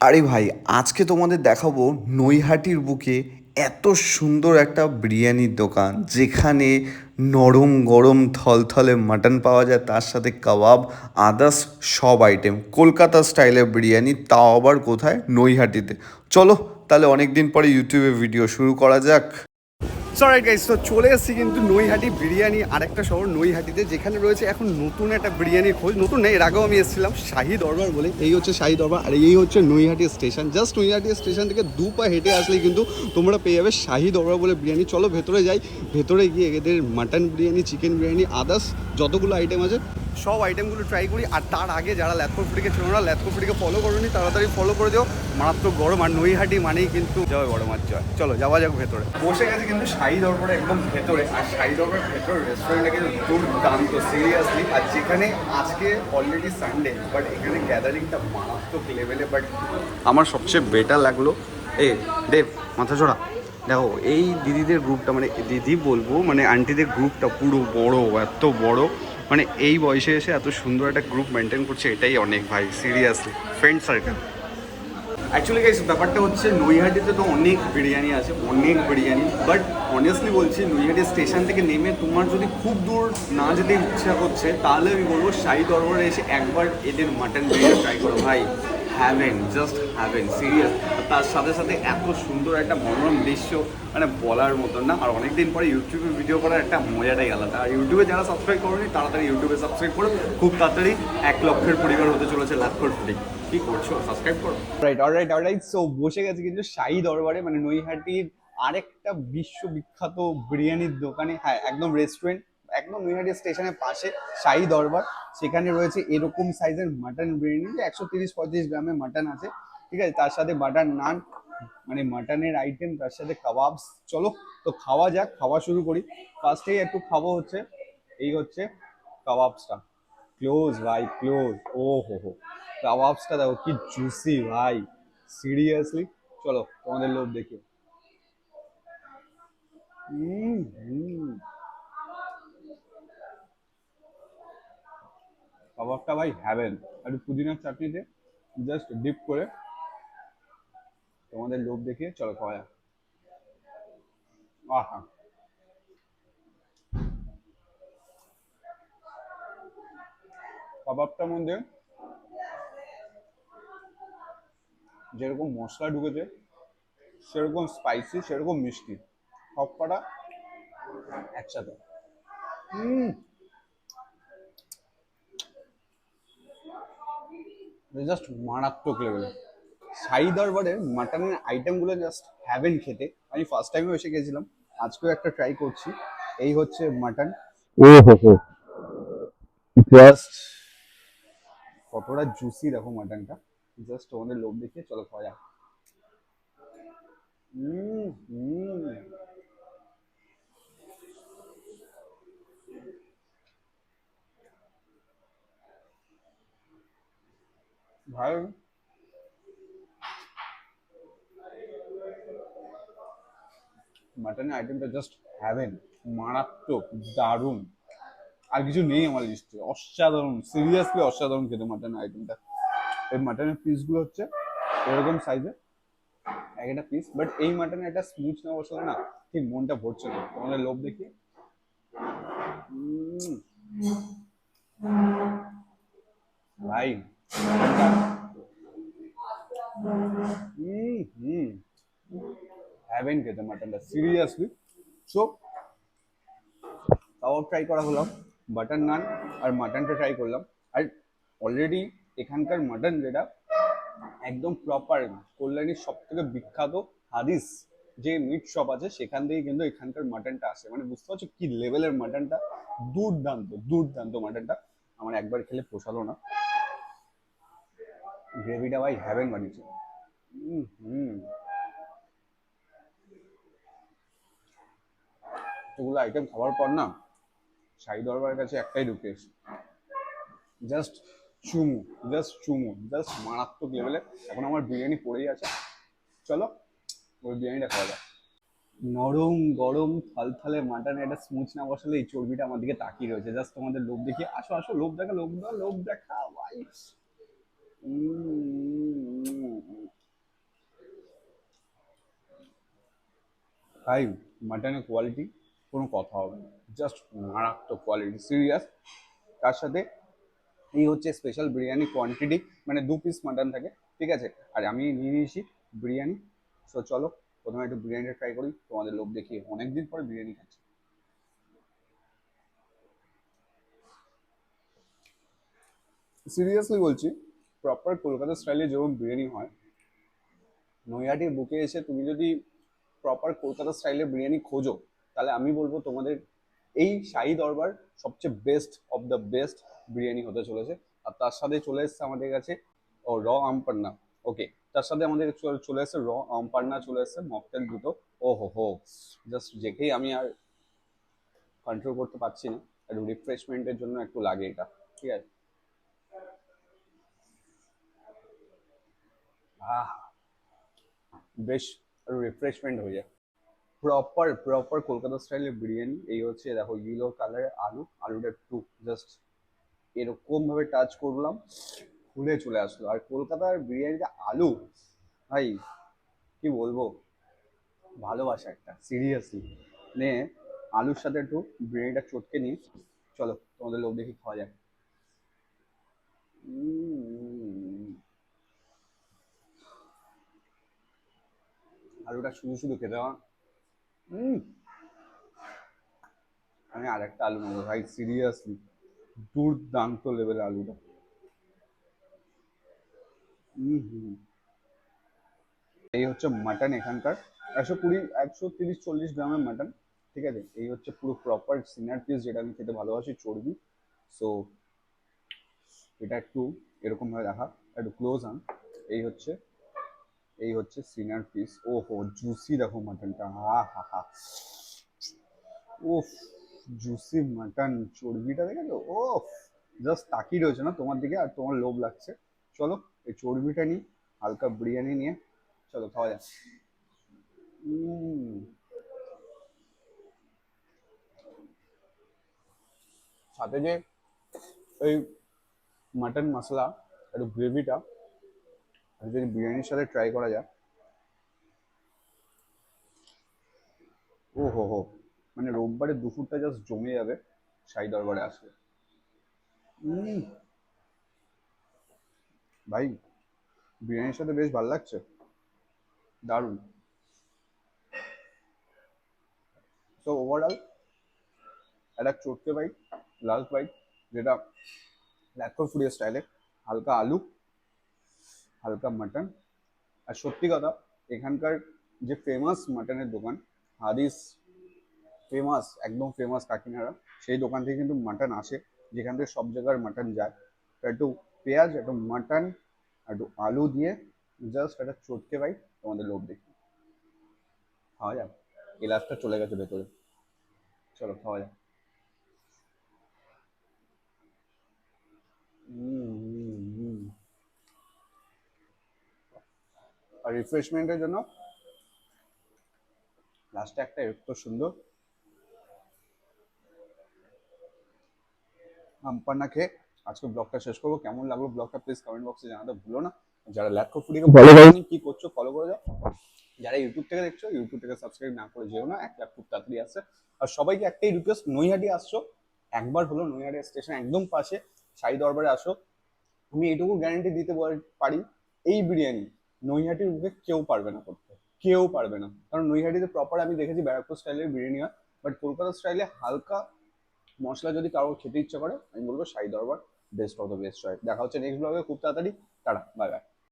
আরে ভাই, আজকে তোমাদের দেখাবো নৈহাটির বুকে এত সুন্দর একটা বিরিয়ানির দোকান, যেখানে নরম গরম থলথলে মাটন পাওয়া যায়, তার সাথে কাবাব, আদার্স সব আইটেম কলকাতা স্টাইলের বিরিয়ানি, তাও আবার কোথায়? নৈহাটিতে। চলো, তাহলে অনেক দিন পরে ইউটিউবে ভিডিও শুরু করা যাক। সরাইট গাইস তো চলে এসেছি কিন্তু নৈহাটি বিরিয়ানি আরেকটা শহর নৈহাটিতে, যেখানে রয়েছে এখন নতুন একটা বিরিয়ানির খোঁজ। নতুন নেই, এর আগেও আমি এসেছিলাম, শাহি দরবার বলে। এই হচ্ছে শাহি দরবার, আর এই হচ্ছে Naihati station. Just Naihati station থেকে দু পা হেঁটে আসলেই কিন্তু তোমরা পেয়ে যাবে শাহি দরবার বলে বিরিয়ানি। চলো ভেতরে যাই। ভেতরে গিয়ে এদের mutton biryani, chicken biryani others যতগুলো আইটেম আছে সব আইটেমগুলো ট্রাই করি, আর তার আগে যারা ল্যাথকো ফুডিকে ছিল না ল্যাথকো ফুডিকে ফলো করোনি তাড়াতাড়ি ফলো করে দিও। মারাত্মক গরম, আর নৈহাটি মানেই কিন্তু জয় বড় মাছ জয় চলো, যাওয়া যাক ভেতরে। বসে গেছে কিন্তু শাহি দরবারে একদম ভেতরে, আর শাহি দরবার ভেতরে রেস্টুরেন্টটা কিন্তু দুর্দান্ত সিরিয়াসলি আর যেখানে আজকে অলরেডি সানডে বাট এখানে গ্যাদারিংটা মারাত্মক লেভেলে বাট আমার সবচেয়ে বেটার লাগল, এ, দেব, মাথা চড়া দেখো, এই দিদিদের গ্রুপটা মানে দিদি বলব মানে আন্টিদের গ্রুপটা পুরো বড়, এত বড়। মানে এই বয়সে এসে এত সুন্দর একটা গ্রুপ মেনটেন করছে, এটাই অনেক ভাই seriously friend circle actually guys ব্যাপারটা হচ্ছে, নৈহাটিতে তো অনেক বিরিয়ানি আছে, অনেক বিরিয়ানি বাট অনেস্টলি বলছি, নৈহাটি স্টেশন থেকে নেমে তোমার যদি খুব দূর না যেতে ইচ্ছা করছে, তাহলে আমি বলব শাহি দরবারে এসে একবার এদের মাটন বিরিয়ানি ট্রাই করো ভাই। হ্যাভেন জাস্ট হ্যাভেন সিরিয়াস তার সাথে সাথে এত সুন্দর একটা মনোরম দৃশ্য মানে বলার মতন না। আর অনেকদিন পরে ইউটিউবে ভিডিও করার একটা মজাটাই আলাদা আর ইউটিউবে যারা সাবস্ক্রাইব করেনি তাড়াতাড়ি ইউটিউবে সাবস্ক্রাইব করো খুব তাড়াতাড়ি এক লক্ষের পরিবার হতে চলেছে লাখর ফুডি কি করছ? সাবস্ক্রাইব করো। রাইট অলরাইট অলরাইট সো বসে গেছে কিন্তু শাহি দরবারে মানে নৈহাটির আরেকটা বিশ্ববিখ্যাত বিরিয়ানির দোকানে। হ্যাঁ একদম রেস্টুরেন্ট একদম নৈহাটি স্টেশনের পাশে শাহি দরবার। সেখানে রয়েছে এরকম সাইজের মাটন বিরিয়ানি, যে একশো তিরিশ, পঁয়ত্রিশ গ্রামের মাটন আছে। ঠিক আছে? তার সাথে বাটার নান মানে মাটনের আইটেম তার সাথে কাবাবস চলো, তো খাওয়া যাক, খাওয়া শুরু করি। ফার্স্টেই একটু খাব হচ্ছে, এই হচ্ছে কাবাবসটা ক্লোজ ভাই ক্লোজ ও হো হো কাবাবসটা দেখো, কি জুসি ভাই। সিরিয়াসলি চলো, তোমাদের লোভ দেখি হুম হুম। কাবাবটা ভাই হ্যাভেন। একটু পুদিনার চাটনিতে জাস্ট ডিপ করে তোমাদের লোভ দেখিয়ে চলো খাওয়া যাক। আহা। কাবাবটার মধ্যে যেরকম মশলা ঢুকেছে, সেরকম স্পাইসি সেরকম মিষ্টি। সব কটা একসাথে। হুম জাস্ট মারাত্মক লেভেলে সাই দরবারের মাটনের আইটেমগুলো জাস্ট হ্যাভেন খেতে। আমি ফার্স্ট টাইমও এসে গেছিলাম। আজকেও একটা ট্রাই করছি। এই হচ্ছে মাটন। ও হো। হো জাস্ট কতটা জুসি দেখো মাটনটা। জাস্ট তোমাদের লোভ দেখিয়ে চলো খাওয়া যাক। হুম হুম ভাই। মাটনের আইটেমটা জাস্ট হ্যাভেন মারাত্মক, দারুণ। আর কিছু নেই আমার লিস্টে অসাধারণ সিরিয়াসলি অসাধারণ খেতে মাটনের আইটেমটা এই মাটনের পিসগুলো হচ্ছে এরকম সাইজে এক একটা পিস বাট এই মাটনে একটা স্মুথ না বসলে না, ঠিক মনটা ভরছে না। তোমাদের লোভ দেখি। ভাই হুম হ্যাভেন খেতে মাটনটা সিরিয়াসলি সো তাও ট্রাই করা হলো বাটার নান আর মাটনটা ট্রাই করলাম। আর অলরেডি এখানকার মাটন যেটা, একদম প্রপার কল্যাণীর সব থেকে বিখ্যাত হাদিস যে মিট শপ আছে, সেখান থেকে কিন্তু এখানকার মাটনটা আসে। মানে বুঝতে পারছ কি লেভেলের মাটনটা দুর্দান্ত দুর্দান্ত মাটনটা আমার একবার খেলে পোষালো না। গ্রেভিটা ভাই হ্যাভেন বানিয়েছে। হুম। এতগুলো আইটেম খাওয়ার পর না, সাই দরবারের কাছে একটাই রিকোয়েস্ট জাস্ট চুমু জাস্ট চুমু জাস্ট মারাত্মক লেভেলে এখন আমার বিরিয়ানি পড়েই আছে। চলো, ওই বিরিয়ানিটা খাওয়া যাক। নরম, গরম, থালথালে মাটনে একটা স্মুচ না বসালে এই চর্বিটা আমার দিকে তাকিয়ে রয়েছে। জাস্ট তোমাদের লোভ দেখি আসো আসো, লোভ দেখা লোভ দেখা লোভ দেখা, ভাই। হাই মাটনের কোয়ালিটি কোনো কথা হবে না। জাস্ট মারাত্মক কোয়ালিটি সিরিয়াস তার সাথে এই হচ্ছে স্পেশাল বিরিয়ানি কোয়ান্টিটি মানে দু পিস মাটন থাকে, ঠিক আছে? আর আমি নিয়ে নিয়েছি বিরিয়ানি। সো চলো, প্রথমে একটু বিরিয়ানিটা ট্রাই করি, তোমাদের লোক দেখিয়ে। অনেকদিন পরে বিরিয়ানি খাচ্ছি। সিরিয়াসলি বলছি প্রপার কলকাতা স্টাইলে যেরকম বিরিয়ানি হয় নৈহাটির বুকে এসে তুমি যদি প্রপার কলকাতা স্টাইলে বিরিয়ানি খোঁজো, তাহলে আমি বলব তোমাদের এই শাহি দরবার সবচেয়ে best of the best biryani হতে চলেছে। আর তার সাথে চলে এসছে আমাদের কাছে, ও র আমপান্না ওকে তার সাথে আমাদের চলে- এসছে র আমপান্না চলে এসছে মকটেল দুটো। ও হো হো জাস্ট দেখেই আমি আর কন্ট্রোল করতে পারছি না। একটু রিফ্রেশমেন্টের জন্য একটু লাগে এটা, ঠিক আছে? বেশ রিফ্রেশমেন্ট হয়ে যায়। প্রপার প্রপার কলকাতা স্টাইলের বিরিয়ানি, এই হচ্ছে দেখো ইয়েলো কালারের আলু, আলুটা একটু জাস্ট এরকম ভাবে টাচ করলাম, খুলে চলে আসলো। আর কলকাতার বিরিয়ানিতে আলু, ভাই, কি বলব? ভালোবাসা একটা সিরিয়াসলি নে আলুর সাথে একটু বিরিয়ানিটা চটকে নিই। চলো, তোমাদের লোক দেখি খাওয়া যায় আলুটা শুধু শুধু খেতে হয় আমি আর একটা আলু নেব ভাই সিরিয়াসলি দুর্দান্ত লেভেল আলুটা। এই হচ্ছে মাটন এখানকার। একশো কুড়ি, একশো তিরিশ, চল্লিশ গ্রামের মাটন ঠিক আছে? এই হচ্ছে পুরো প্রপার সিনার পিস যেটা আমি খেতে ভালোবাসি, চর্বি। সো এটা একটু এরকম ভাবে দেখা, একটু ক্লোজ আন। এই হচ্ছে এই হচ্ছে সিনার পিস ও হো জুসি দেখো মাটনটা হা হা হা। ওফ জুসি মাটন চর্বিটা দেখেছ? ও জাস্ট তাকিয়ে রয়েছে না তোমার দিকে? আর তোমার লোভ লাগছে। চলো, এই চর্বিটা নিই, হালকা বিরিয়ানি নিয়ে। চলো, খাওয়া যাক। সাথে যে ওই মাটন মশলা, একটু গ্রেভিটা যদি বিরিয়ানির সাথে ট্রাই করা যায় ও হো। হো মানে রোববারে দুপুরটা জাস্ট জমে যাবে, সাই দরবারে আসলে। ভাই, বিরিয়ানির সাথে বেশ ভালো লাগছে। দারুণ। তো ওভারঅল একটা চটকে বাইট লাস্ট বাইট যেটা ল্যাকোর ফুডিয়া স্টাইলে হালকা আলু হালকা মাটন আর সত্যি কথা এখানকার যে ফেমাস মাটনের দোকান হাদিস ফেমাস একদম ফেমাস কাকিনাড়া সেই দোকান থেকে কিন্তু মাটন আসে যেখান থেকে সব জায়গার মাটন যায়। একটু পেঁয়াজ একটু মাটন একটু আলু দিয়ে জাস্ট একটা চটকে পাই তোমাদের লোভ দেখি। খাওয়া যাক এলাচটা চলে গেছে ভেতরে। চলো খাওয়া যাক। উম, আর রিফ্রেশমেন্টের জন্য লাস্টে একটা এত সুন্দর আমপান্না খেয়ে আজকে ব্লগটা শেষ করব। কেমন লাগল ব্লগটা প্লিজ কমেন্ট বক্সে জানাতে ভুলো না। যারা ল্যাপটপ ফুডিকে ফলো করনি কি করছ ফলো করে দাও। যারা ইউটিউব থেকে দেখছ ইউটিউব থেকে সাবস্ক্রাইব না করে যেও না এক ল্যাপটপ তাড়াতাড়ি আসছে। আর সবাইকে একটাই রিকোয়েস্ট নৈহাটি আসছো। একবার হলো নৈহাটি স্টেশন একদম পাশে সাই দরবারে আসো। আমি এইটুকু গ্যারান্টি দিতে পারি এই বিরিয়ানি। নৈহাটির বুকে কেউ পারবে না করতে। কেউ পারবে না। কারণ নৈহাটিতে প্রপার আমি দেখেছি ব্যারাকপুর স্টাইলের বিরিয়ানি হয় বাট কলকাতা স্টাইলে হালকা মশলা যদি কারোর খেতে ইচ্ছা করে, আমি বলব সাই দরবার বেস্ট অফ দ্য বেস্ট হয় দেখা হচ্ছে নেক্সট ব্লগে খুব তাড়াতাড়ি, টাটা বাই বাই